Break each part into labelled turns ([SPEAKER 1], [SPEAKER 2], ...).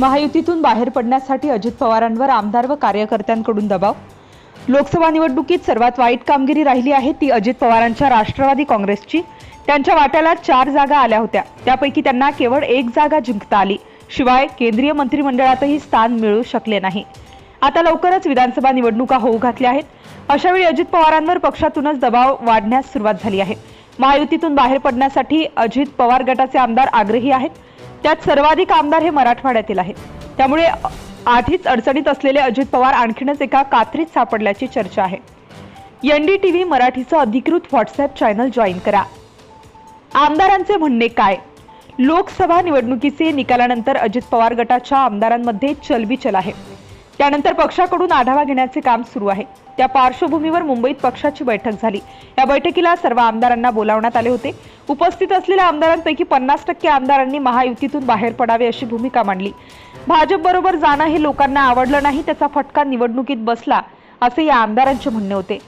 [SPEAKER 1] महायुतीतून बाहेर पडण्यासाठी अजित पवारांवर आमदार व कार्यकर्त्यांकडून दबाव. लोकसभा निवडणुकीत सर्वात वाईट कामगिरी राहिली आहे ती अजित पवारांच्या राष्ट्रवादी काँग्रेसची. त्यांच्या वाट्याला चार जागा आल्या होत्या. त्यापैकी त्यांना केवळ एक जागा जिंकता आली. शिवाय केंद्रीय मंत्रिमंडळातही स्थान मिळू शकले नाही. आता लवकरच विधानसभा निवडणुका होऊ घातल्या आहेत. अशावेळी अजित पवारांवर पक्षातूनच दबाव वाढण्यास सुरुवात झाली आहे. महायुतीतून बाहेर पडण्यासाठी अजित पवार गटाचे आमदार आग्रही आहेत. त्यात सर्वाधिक आमदार हे मराठवाड्यातील आहेत. त्यामुळे आधीच अडचणीत असलेले अजित पवार आणखीनच एका कात्रीत सापडल्याची चर्चा आहे. एनडीटीव्ही मराठीचं अधिकृत व्हॉट्सअप चॅनल जॉईन करा. आमदारांचे म्हणणे काय? लोकसभा निवडणुकीचे निकालानंतर अजित पवार गटाच्या आमदारांमध्ये चलबिचल आहे. त्यानंतर पक्षाकडून आढावा घेण्याचे काम सुरू आहे. त्या पार्श्वभूमीवर मुंबईत पक्षाची बैठक झाली. या बैठकीला सर्व आमदारांना बोलावण्यात आले होते. उपस्थित असलेल्या आमदारांपैकी पन्नास टक्के आमदारांनी महायुतीतून बाहेर पडावे अशी भूमिका मांडली. भाजप बरोबर जाणं हे लोकांना आवडलं नाही त्याचा फटका निवडणुकीत बसला असे या आमदारांचे म्हणणे होते.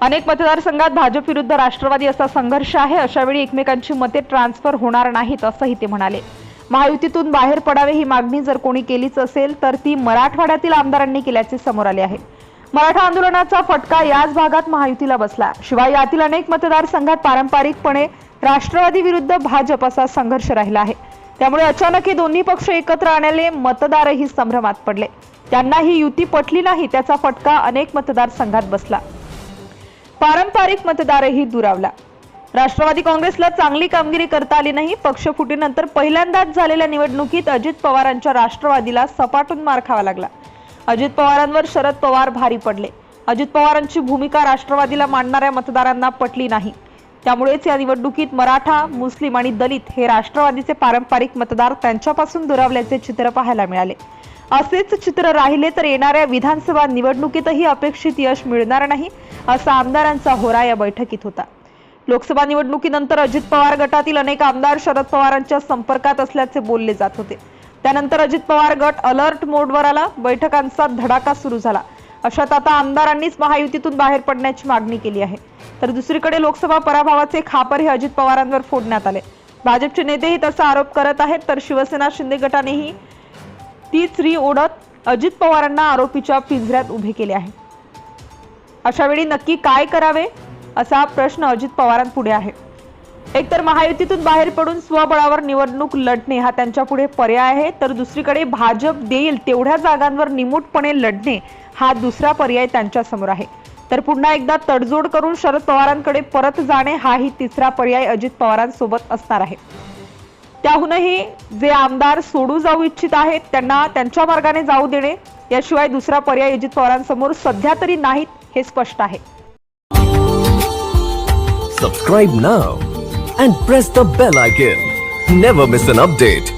[SPEAKER 1] अनेक मतदारसंघात भाजप विरुद्ध राष्ट्रवादी असा संघर्ष आहे अशावेळी एकमेकांची मते ट्रान्सफर होणार नाहीत असंही ते म्हणाले. महायुतीतून बाहेर पडावे ही मागणी जर कोणी केलीच असेल तर ती मराठवाड्यातील आमदारांनी केल्याचे समोर आले आहे. मराठा आंदोलनाचा फटका याच भागात महायुतीला बसला. शिवाय यातील अनेक मतदारसंघात पारंपरिकपणे राष्ट्रवादी विरुद्ध भाजप असा संघर्ष राहिला आहे. त्यामुळे अचानक हे दोन्ही पक्ष एकत्र आणले मतदारही संभ्रमात पडले. त्यांना ही युती पटली नाही त्याचा फटका अनेक मतदारसंघात बसला. पारंपरिक मतदारही दुरावला. राष्ट्रवादी काँग्रेसला चांगली कामगिरी करता आली नाही पक्षफुटीनंतर पहिल्यांदाच झालेल्या निवडणुकीत अजित पवारांच्या राष्ट्रवादीला सपाटून मार खावा लागला. अजित पवारांवर शरद पवार भारी पडले. अजित पवारांची भूमिका राष्ट्रवादीला मांडणाऱ्या मतदारांना पटली नाही. त्यामुळेच या निवडणुकीत मराठा मुस्लिम आणि दलित हे राष्ट्रवादीचे पारंपरिक मतदार त्यांच्यापासून दुरावल्याचे चित्र पाहायला मिळाले. असेच चित्र राहिले तर येणाऱ्या विधानसभा निवडणुकीतही अपेक्षित यश मिळणार नाही असा आमदारांचा होरा या बैठकीत होता. लोकसभा निवडणुकीनंतर अजित पवार गटातील अनेक आमदार शरद पवारांच्या संपर्कात असल्याचे बोलले जात होते. त्यानंतर अजित पवार गट अलर्ट मोडवर आला बैठकांचा धडाका सुरू झाला. अशात आता आमदारांनीच महायुतीतून बाहेर पडण्याची मागणी केली आहे. तर दुसरीकडे लोकसभा पराभवाचे खापर हे अजित पवारांवर फोडण्यात आले. भाजपचे नेतेही तसा आरोप करत आहेत तर शिवसेना शिंदे गटानेही तीच री ओढत अजित पवारांना आरोपीच्या पिंजऱ्यात उभे केले आहे. अशा वेळी नक्की काय करावे असा प्रश्न अजित पवारांपुढे आहे. एकतर महायुतीतून बाहेर पडून स्वबळावर निवडणूक लढणे हा त्यांच्यापुढे पर्याय आहे तर दुसरीकडे भाजप देईल तेवढ्या जागांवर निमूटपणे लढणे हा दुसरा पर्याय त्यांच्यासमोर आहे. तर पुन्हा एकदा तडजोड करून शरद पवारांकडे परत जाणे हाही तिसरा पर्याय अजित पवारांसोबत असणार आहे. त्याहूनही जे आमदार सोडू जाऊ इच्छित आहेत त्यांना त्यांच्या मार्गाने जाऊ देणे याशिवाय दुसरा पर्याय अजित पवारांसमोर सध्या तरी नाहीत हे स्पष्ट आहे.
[SPEAKER 2] Subscribe now and press the bell icon never miss an update